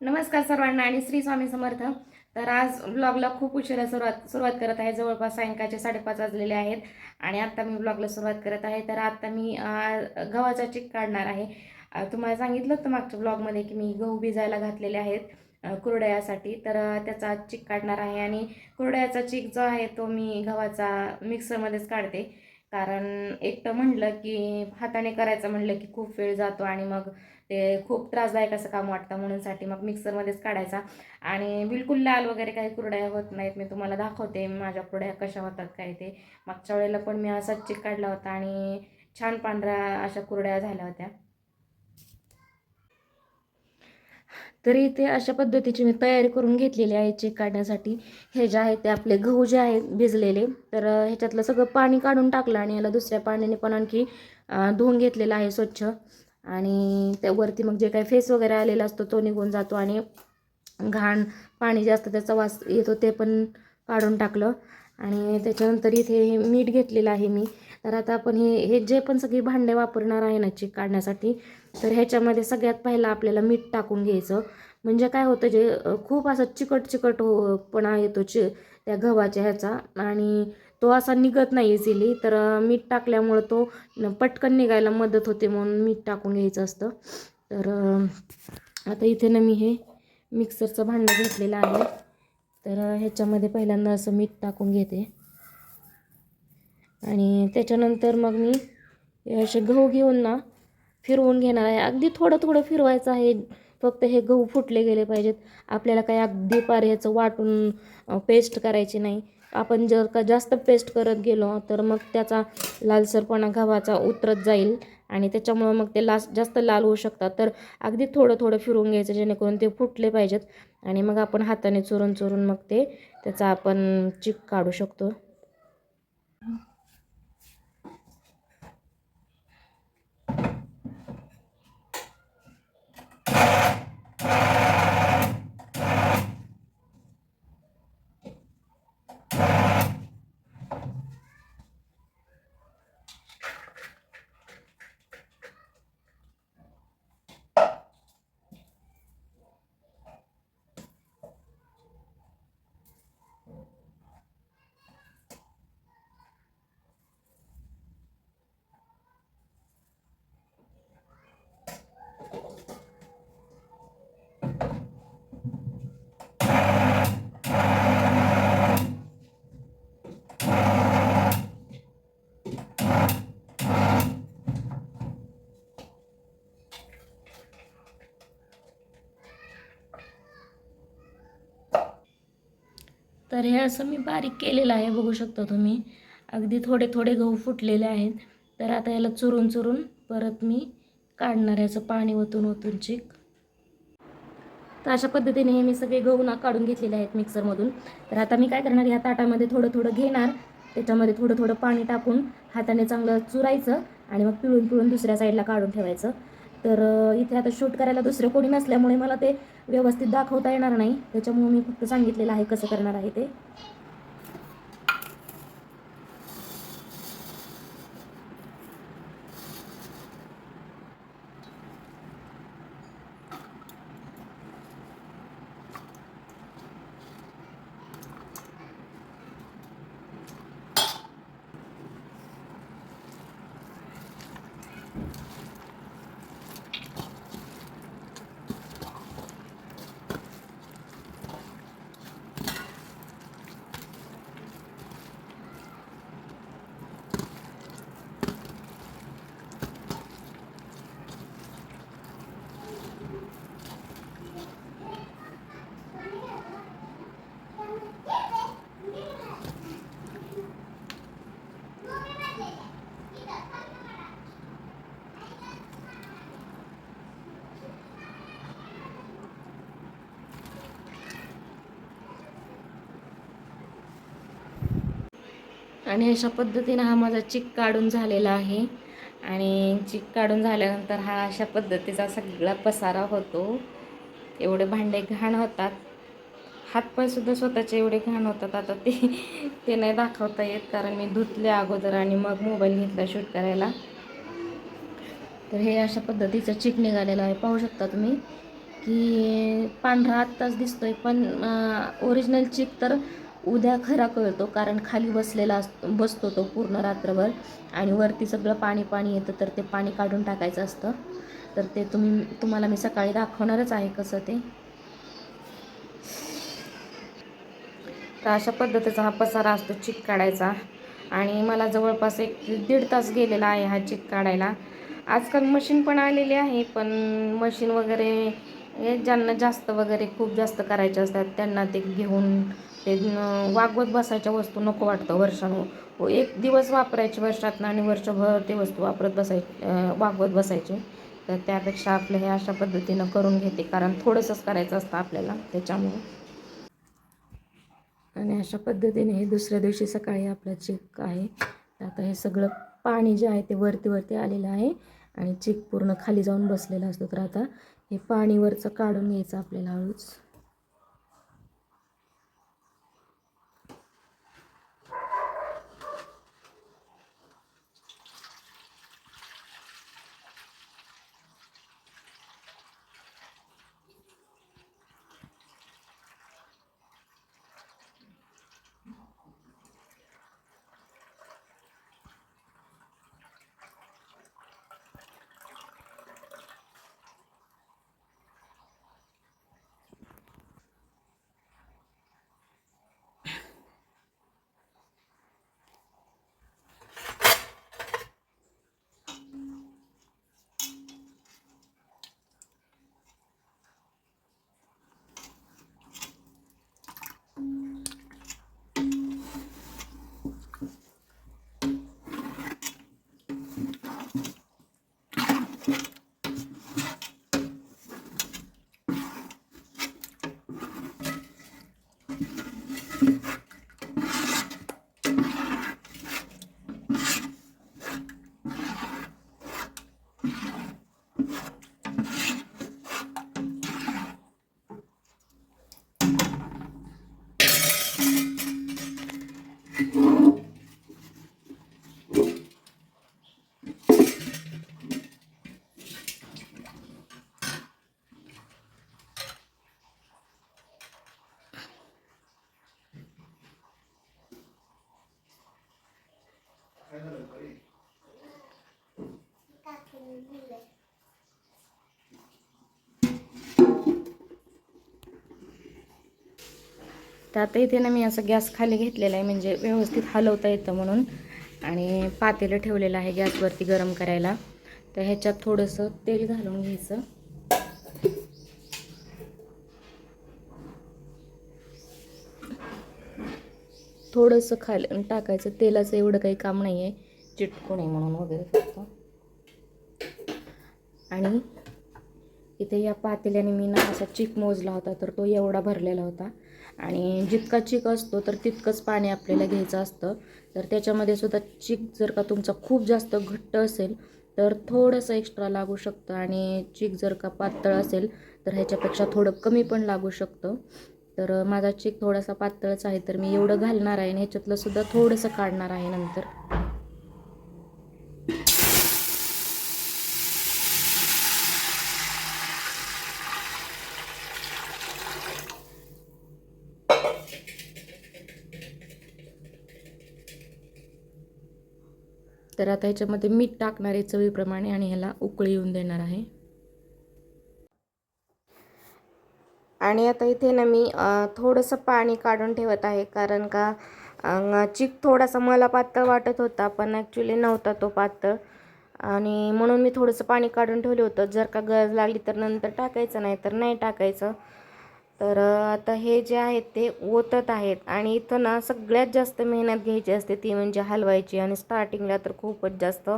नमस्कार सर्वांना आणि श्री स्वामी समर्थ. तर आज ब्लॉगला खूप उशिरा सुरुवात सुरुवात करत आहे. जवळपास सायंकाळचे साडेपाच वाजलेले आहेत आणि आत्ता मी ब्लॉगला सुरुवात करत आहे. तर आत्ता मी गव्हाचा चिक काढणार आहे. तुम्हाला सांगितलं होतं मागच्या ब्लॉगमध्ये की मी गहू भिजायला घातलेले आहेत कुरडयासाठी. तर त्याचा चिक काढणार आहे आणि कुरडयाचा चिक जो आहे तो मी गव्हाचा मिक्सरमध्येच काढते. कारण एकटं म्हणलं की हाताने करायचं म्हणलं की खूप वेळ जातो आणि मग ते खूप त्रासदायक असं काम वाटतं म्हणून साठी मग मिक्सरमध्येच काढायचा. आणि बिलकुल लाल वगैरे काही कुरड्या होत नाहीत. मी तुम्हाला दाखवते माझ्या कुरड्या कशा होतात काय ते. मागच्या वेळेला पण मी असाच चिक काढला होता आणि छान पांढऱ्या अशा कुरड्या झाल्या होत्या. तरी इथे अशा पद्धतीची मी तयारी करून घेतलेली आहे चेक काढण्यासाठी. हे जे आहे ते आपले गहू जे आहेत भिजलेले तर ह्याच्यातलं सगळं पाणी काढून टाकलं आणि याला दुसऱ्या पाण्याने पण आणखी धुवून घेतलेलं आहे स्वच्छ. आणि त्यावरती मग जे काही फेस वगैरे आलेला असतो तो निघून जातो आणि घाण पाणी जास्त त्याचा वास येतो ते पण काढून टाकलं. आणि त्याच्यानंतर इथे हे मीठ घेतलेलं आहे मी. तर आता आपण हे हे जे पण सगळी भांडे वापरणार आहे ना चिक काढण्यासाठी तर ह्याच्यामध्ये सगळ्यात पहिला आपल्याला मीठ टाकून घ्यायचं. म्हणजे काय होतं जे खूप असं चिकट चिकट हो पणा येतो चि त्या गव्हाच्या ह्याचा. आणि तो असा निघत नाही इझिली तर मीठ टाकल्यामुळं तो पटकन निघायला मदत होते म्हणून मीठ टाकून घ्यायचं असतं. तर आता इथे ना मी हे मिक्सरचं भांडं घेतलेलं आहे. तर ह्याच्यामध्ये पहिल्यांदा असं मीठ टाकून घेते. आणि त्याच्यानंतर मग मी असे गहू घेऊन ना फिरवून घेणार आहे. अगदी थोडं थोडं फिरवायचं आहे. फक्त हे गहू फुटले गेले पाहिजेत. आपल्याला काही अगदी पार ह्याचं वाटून पेस्ट करायची नाही. आपण जर का जास्त पेस्ट करत गेलो तर मग त्याचा लालसरपणा गव्हाचा उतरत जाईल आणि त्याच्यामुळं मग ते लास जास्त लाल होऊ शकतात. तर अगदी थोडं थोडं फिरून घ्यायचं जेणेकरून ते फुटले पाहिजेत आणि मग आपण हाताने चोरून चोरून मग ते त्याचा आपण चिक काढू शकतो. तर हे असं मी बारीक केलेलं आहे बघू शकता तुम्ही. अगदी थोडे थोडे गहू फुटलेले आहेत. तर आता याला चुरून चुरून परत मी काढणार याचं पाणी ओतून ओतून चिक. तर अशा पद्धतीने हे मी सगळे गहू ना काढून घेतलेले आहेत मिक्सरमधून. तर आता मी काय करणार या ताटामध्ये थोडं थोडं घेणार. त्याच्यामध्ये थोडं थोडं पाणी टाकून हाताने चांगलं चुरायचं आणि मग पिळून पिळून दुसऱ्या साईडला काढून ठेवायचं. तर इथे आता शूट करायला दुसरं कोणी नसल्यामुळे मला ते व्यवस्थित दाखवता येणार नाही. त्याच्यामुळे मी फक्त सांगितलेलं आहे कसं करणार आहे ते. आणि अशा पद्धतीनं हा माझा चिक काढून झालेला आहे. आणि चिक काढून झाल्यानंतर हा अशा पद्धतीचा सगळा पसारा होतो. एवढे भांडे घाण होतात. हातपायसुद्धा स्वतःचे एवढे घाण होतात. आता ते ते नाही दाखवता येत कारण मी धुतले अगोदर आणि मग मोबाईल घेतला शूट करायला. तर हे अशा पद्धतीचं चिक निघालेलं आहे. पाहू शकता तुम्ही की पांढरा आत्ताच दिसतोय. पण ओरिजिनल चिक तर उद्या खरा कळतो कारण खाली बसलेला असतो बसतो तो पूर्ण रात्रभर आणि वरती सगळं पाणी पाणी येतं तर ते पाणी काढून टाकायचं असतं. तर ते तुम्ही तुम्हाला मी सकाळी दाखवणारच आहे कसं ते. तर अशा पद्धतीचा हा पसारा असतो चिक काढायचा. आणि मला जवळपास एक दीड तास गेलेला आहे हा चिक काढायला. आजकाल मशीन पण आलेली आहे पण मशीन वगैरे हे ज्यांना जास्त वगैरे खूप जास्त करायचे असतात त्यांना ते घेऊन ते वागवत बसायच्या वस्तू नको वाटतं वर्षानु. हो, एक दिवस वापरायचे वर्षातनं आणि वर्षभर ते वस्तू वापरत बसाय वागवत बसायचे. तर त्यापेक्षा आपलं हे अशा पद्धतीनं करून घेते कारण थोडंसंच करायचं असतं आपल्याला त्याच्यामुळे. आणि अशा पद्धतीने हे दुसऱ्या दिवशी सकाळी आपलं चिक आहे. तर आता हे सगळं पाणी जे आहे ते वरती वरती आलेलं आहे आणि चिक पूर्ण खाली जाऊन बसलेलं असतो. तर आता हे पाणीवरचं काढून घ्यायचं आपल्याला हळूच. तर आता इथे ना मी असं गॅस खाली घेतलेला आहे म्हणजे व्यवस्थित हलवता येतं म्हणून. आणि पातेलं ठेवलेलं आहे गॅसवरती गरम करायला. तर ह्याच्यात थोडंसं तेल घालून घ्यायचं. थोडंसं खाल टाकायचं. तेलाचं एवढं काही काम नाही आहे चिटकू नये म्हणून वगैरे फक्त. आणि इथे या पातेल्याने मी ना असा चिक मोजला होता तर तो एवढा भरलेला होता. आणि जितका चिक असतो तर तितकंच पाणी आपल्याला घ्यायचं असतं. तर त्याच्यामध्ये सुद्धा चिक जर का तुमचा खूप जास्त घट्ट असेल तर थोडंसं एक्स्ट्रा लागू शकतं. आणि चिक जर का पातळ असेल तर ह्याच्यापेक्षा थोडं कमी पण लागू शकतं. तर माझा चिक थोडासा पातळच आहे तर मी एवढं घालणार आहे आणि ह्याच्यातलं सुद्धा थोडंसं काढणार आहे नंतर. तर आता ह्याच्यामध्ये मीठ टाकणार आहे चवीप्रमाणे आणि ह्याला उकळी येऊन देणार आहे. आणि आता इथे ना मी थोडंसं पाणी काढून ठेवत आहे कारण का चिक थोडासा मला पातळ वाटत होता पण ॲक्च्युली नव्हता तो पातळ. आणि म्हणून मी थोडंसं पाणी काढून ठेवलं होतं. जर का गरज लागली तर नंतर टाकायचं नाही तर नाही टाकायचं. तर आता हे जे आहेत ते ओतत आहेत आणि इथं ना सगळ्यात जास्त मेहनत घ्यायची असते ती म्हणजे हलवायची आणि स्टार्टिंगला तर खूपच जास्त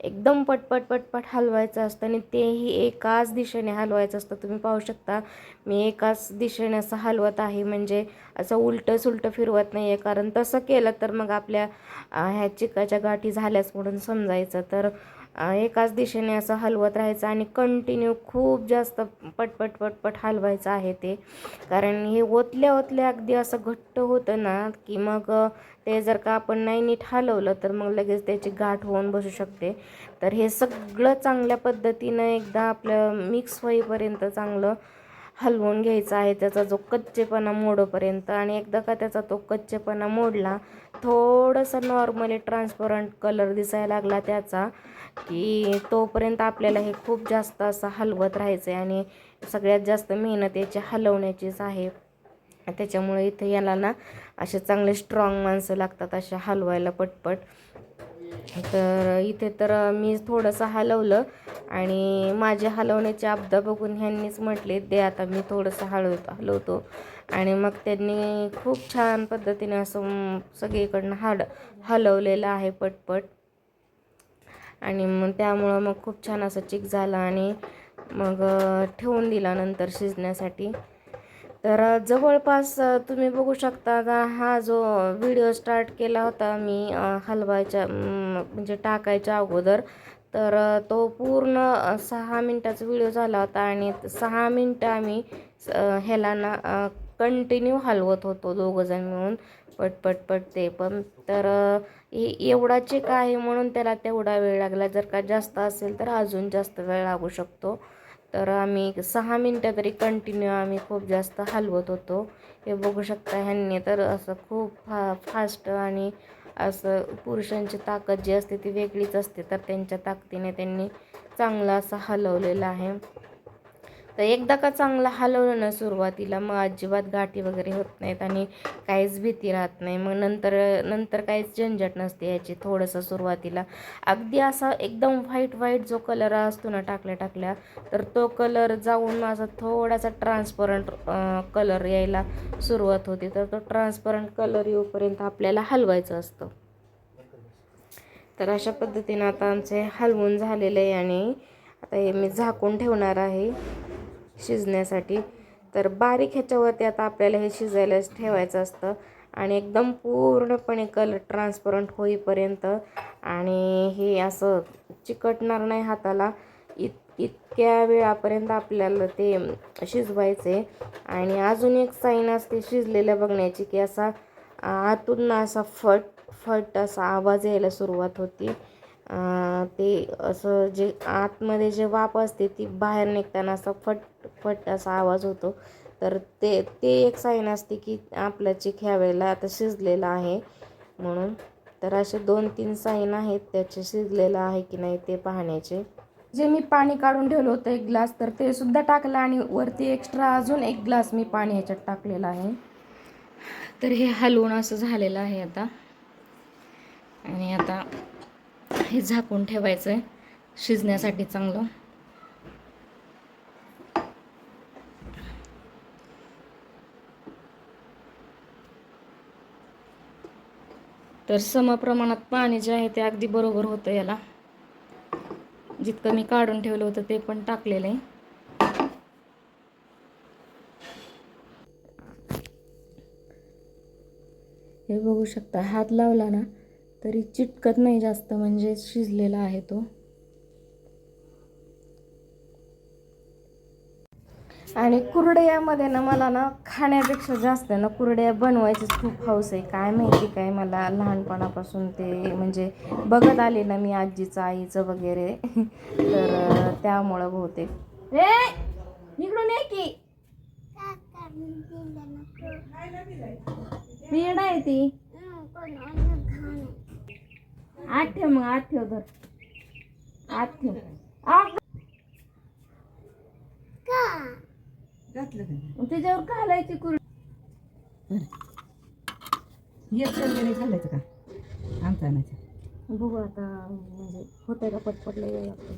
एकदम पटपट पटपट हलवायचं असतं आणि तेही एकाच दिशेने हलवायचं असतं. तुम्ही पाहू शकता मी एकाच दिशेने असं हलवत आहे. म्हणजे असं उलटं सुलटं फिरवत नाही आहे कारण तसं केलं तर मग आपल्या ह्या चिकाच्या गाठी झाल्याच म्हणून समजायचं. तर एकाच दिशेने असं हलवत राहायचं आणि कंटिन्यू खूप जास्त पटपट पटपट हलवायचं आहे ते. कारण हे ओतल्या ओतल्या अगदी असं घट्ट होतं ना की मग ते जर का आपण नाही नीट हलवलं तर मग लगेच त्याची गाठ होऊन बसू शकते. तर हे सगळं चांगल्या पद्धतीनं एकदा आपलं मिक्स होईपर्यंत चांगलं हलवून घ्यायचा आहे. त्याचा जो कच्चेपणा मोडोपर्यंत आणि एकदा का त्याचा तो कच्चेपणा मोडला थोडंसं नॉर्मली ट्रान्सपरंट कलर दिसायला लागला त्याचा. की तोपर्यंत आपल्याला हे खूप जास्त असं हलवत राहायचं आहे आणि सगळ्यात जास्त मेहनत याची हलवण्याचीच आहे. त्याच्यामुळे इथे याला ना असे चांगले स्ट्रॉंग माणसं लागतात अशा हलवायला पटपट. तर इथे तर मी थोडंसं हलवलं आणि माझे हलवण्याचे अब्दा बघून ह्यांनीच म्हटले दे आता मी थोडंसं हलवतो हलवतो. आणि मग त्यांनी खूप छान पद्धतीने असं सगळीकडनं हाड हलवलेलं आहे पटपट. आणि मग त्यामुळं मग खूप छान असं चिक झालं आणि मग ठेवून दिला नंतर शिजण्यासाठी. तर जवळपास तुम्ही बघू शकता का हा जो व्हिडिओ स्टार्ट केला होता मी हलवायच्या म्हणजे टाकायच्या अगोदर तर तो पूर्ण सहा मिनटाचा व्हिडिओ झाला होता आणि सहा मिनटं आम्ही ह्याला ना कंटिन्यू हलवत होतो दोघंजण मिळून पट पट पट ते पण. तर हे एवढा चेक आहे म्हणून त्याला तेवढा वेळ लागला. जर का जास्त असेल तर अजून जास्त वेळ लागू शकतो. तर आम्ही सहा मिनटं तरी कंटिन्यू आम्ही खूप जास्त हलवत होतो. हे बघू शकता ह्यांनी तर असं खूप फा फास्ट आणि असं पुरुषांची ताकद जी असते ती वेगळीच असते. तर त्यांच्या ताकदीने त्यांनी चांगला असं हलवलेलं आहे. तर एकदा का चांगलं हलवलं ना सुरुवातीला मग अजिबात गाठी वगैरे होत नाहीत आणि काहीच भीती राहत नाही. मग नंतर नंतर काहीच झंझट नसते याची थोडंसं सुरुवातीला. अगदी असा एकदम व्हाईट व्हाईट जो कलर असतो ना टाकल्या टाकल्या तर तो कलर जाऊन असा थोडासा ट्रान्सपरंट कलर यायला सुरुवात होते. तर तो ट्रान्सपरंट कलर येऊपर्यंत आपल्याला हलवायचं असतं. तर अशा पद्धतीनं आता आमचे हलवून झालेलं आहे आणि आता हे मी झाकून ठेवणार आहे. शिजण्यासाठी. तर बारीक ह्याच्यावरती आता आपल्याला हे शिजायला ठेवायचं असतं आणि एकदम पूर्णपणे कलर ट्रान्सपरंट होईपर्यंत आणि हे असं चिकटणार नाही हाताला. इत इतक्या वेळापर्यंत आपल्याला ते शिजवायचे आणि अजून एक साईन असते शिजलेल्या बघण्याची की असा आतून ना असा फट फट असा आवाज यायला सुरुवात होती. ते असं जे आतमध्ये जे वाफ असते ती बाहेर निघताना असा फट फट असा आवाज होतो. तर ते ते एक साईन असते की आपला चिक ह्या वेळेला आता शिजलेला आहे म्हणून. तर असे दोन तीन साईन आहेत त्याचे शिजलेलं आहे की नाही ते पाहण्याचे. जे मी पाणी काढून ठेवलं होतं एक ग्लास तर ते सुद्धा टाकलं आणि वरती एक्स्ट्रा अजून एक ग्लास मी पाणी ह्याच्यात टाकलेलं आहे. तर हे हलवून असं झालेलं आहे आता. आणि आता हे झाकून ठेवायचं आहे शिजण्यासाठी चांगलं. तर समप्रमाणात पाणी जे आहे ते अगदी बरोबर होतं याला. जितकं मी काढून ठेवलं होतं ते पण टाकलेलं आहे. हे बघू शकता हात लावला ना तरी चिटकत नाही जास्त म्हणजे शिजलेला आहे तो. आणि कुरडयामध्ये ना मला ना खाण्यापेक्षा जास्त ना कुरडया बनवायचीच खूप हौस आहे. काय माहिती काय मला लहानपणापासून ते म्हणजे बघत आले ना मी आजीचं आईचं वगैरे. तर त्यामुळं बहुतेक. इकडून ये की. आहे ती. आठ ठेव मग आठ ठेव धर. आठ ठेव. त्याच्यावर घालायची कुरडी वगैरे घालायचं का? आमचा आणायचं. बघू आता म्हणजे होतंय का पटपट लय वेळ लागतो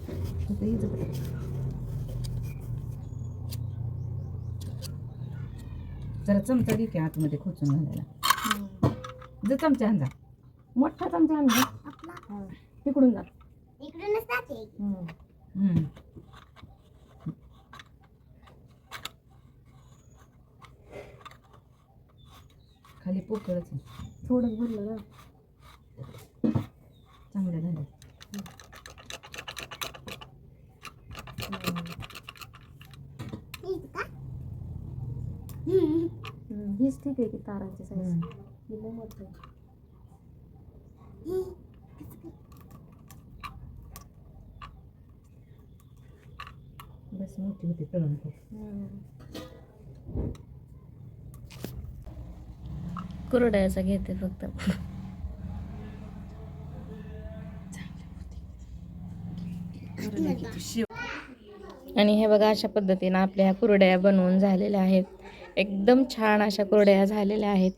आता हिचं बघ. जरा चमचा घे की आतमध्ये खोचून घालायला. जर चमचा आणजा. मोठा चमचा आण गं. तिकडून जा हम्म. हम्म. खाली पोकळच आहे. थोडंच भरलं ना चांगलं झालं हम्म, हीच ठीक आहे की तारांची साईज हम्म. ही लय मोठी त्यावेळेस मोठी घेते फक्त आणि हे बघा अशा पद्धतीनं आपल्या ह्या कुरड्या बनवून झालेल्या आहेत. एकदम छान अशा कुरड्या झालेल्या आहेत.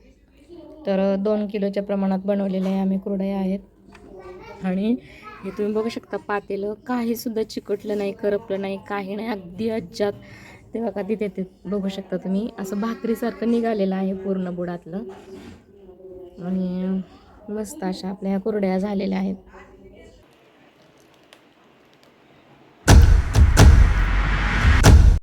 तर दोन किलोच्या प्रमाणात बनवलेल्या आम्ही कुरड्या आहेत. आणि हे तुम्ही बघू शकता पातेलं. काही सुद्धा चिकटलं नाही करपलं नाही काही नाही. अगदी अज्जात. तेव्हा का तिथे ते बघू शकता तुम्ही. असं भाकरीसारखं निघालेलं आहे पूर्ण बुडातलं. आणि मस्त अशा आपल्या ह्या कुरड्या झालेल्या आहेत.